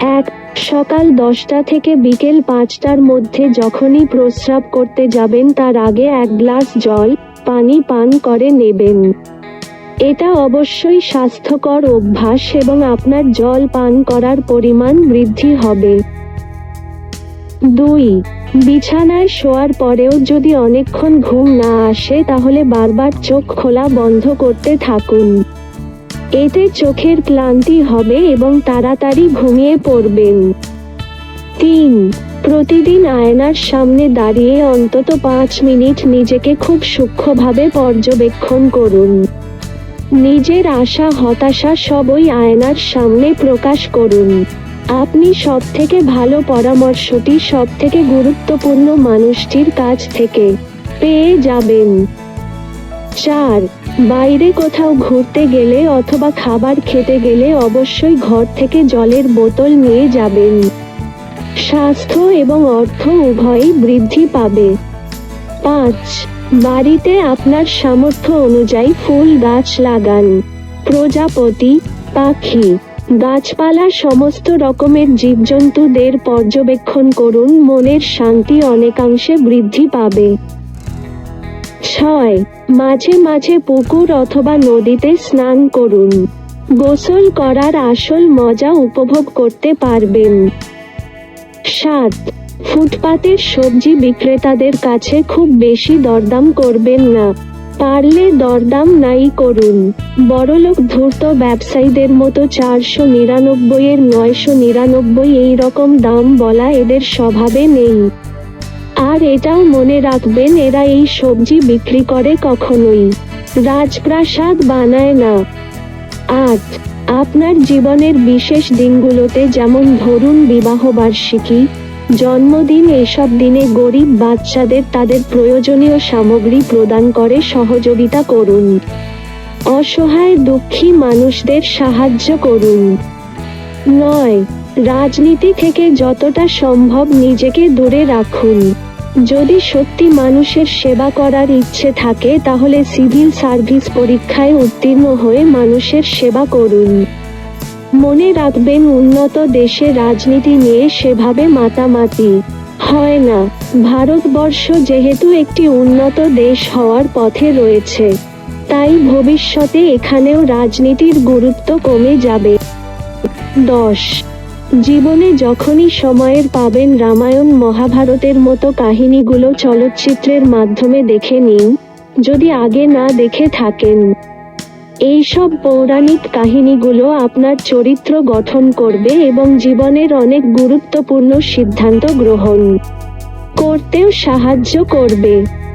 এক, সকাল দশটা থেকে বিকেল পাঁচটার মধ্যে যখনই প্রস্রাব করতে যাবেন তার আগে এক গ্লাস জল, পানি পান করে নেবেন। এটা অবশ্যই স্বাস্থ্যকর অভ্যাস এবং আপনার জল পান করার পরিমাণ বৃদ্ধি হবে। দুই, বিছানায় শোয়ার পরেও যদি অনেকক্ষণ ঘুম না আসে তাহলে বারবার চোখ খোলা বন্ধ করতে থাকুন। এতে চোখের ক্লান্তি হবে এবং তাড়াতাড়ি ঘুমিয়ে পড়বেন। তিন, প্রতিদিন আয়নার সামনে দাঁড়িয়ে অন্তত পাঁচ মিনিট নিজেকে খুব সূক্ষ্মভাবে পর্যবেক্ষণ করুন। নিজের আশা, হতাশা সবই আয়নার সামনে প্রকাশ করুন। আপনি সব থেকে ভালো পরামর্শটি সব থেকে গুরুত্বপূর্ণ মানুষটির কাছ থেকে পেয়ে যাবেন। চার বাইরে কোথাও ঘুরতে গেলে অথবা খাবার খেতে গেলে অবশ্যই ঘর থেকে জলের বোতল নিয়ে যাবেন। স্বাস্থ্য এবং অর্থ উভয়ই বৃদ্ধি পাবে। পাঁচ, বাড়িতে আপনার সামর্থ্য অনুযায়ী ফুল গাছ লাগান। প্রজাপতি, পাখি, গাছপালা সমস্ত রকমের জীবজন্তুদের পর্যবেক্ষণ করুন, মনের শান্তি অনেকাংশে বৃদ্ধি পাবে। ছয় মাঝে মাঝে পুকুর অথবা নদীতে স্নান করুন। গোসল করার আসল মজা উপভোগ করতে পারবেন। সাত, ফুটপাতের সবজি বিক্রেতাদের কাছে খুব বেশি দরদাম করবেন না। পারলে দরদাম নাই করুন। বড়লোক ধূর্ত ব্যবসায়ীদের মতো চারশো নিরানব্বই এর নয়শো নিরানব্বই এই রকম দাম বলা এদের স্বভাবে নেই। আর এটাও মনে রাখবেন, এরা এই সবজি বিক্রি করে কখনোই। রাজপ্রাসাদ বানায় না। আট আপনার জীবনের বিশেষ দিনগুলোতে যেমন ধরুন বিবাহবার্ষিকী জন্মদিন এসব দিনে গরিব বাচ্চাদের তাদের প্রয়োজনীয় সামগ্রী প্রদান করে সহযোগিতা করুন। অসহায় দুঃখী মানুষদের সাহায্য করুন। নয়, রাজনীতি থেকে যতটা সম্ভব নিজেকে দূরে রাখুন। যদি সত্যি মানুষের সেবা করার ইচ্ছে থাকে, তাহলে সিভিল সার্ভিস পরীক্ষায় উত্তীর্ণ হয়ে মানুষের সেবা করুন। মনে রাখবেন, উন্নত দেশে রাজনীতি নিয়ে সেভাবে মাতামাতি হয় না। ভারতবর্ষ যেহেতু একটি উন্নত দেশ হওয়ার পথে রয়েছে, তাই ভবিষ্যতে এখানেও রাজনীতির গুরুত্ব কমে যাবে। দশ। জীবনে যখনই সময়ের পাবেন রামায়ণ মহাভারতের মতো কাহিনীগুলো চলচ্চিত্রের মাধ্যমে দেখে নিন, যদি আগে না দেখে থাকেন। এইসব পৌরাণিক কাহিনীগুলো আপনার চরিত্র গঠন করবে এবং জীবনের অনেক গুরুত্বপূর্ণ সিদ্ধান্ত গ্রহণ করতেও সাহায্য করবে।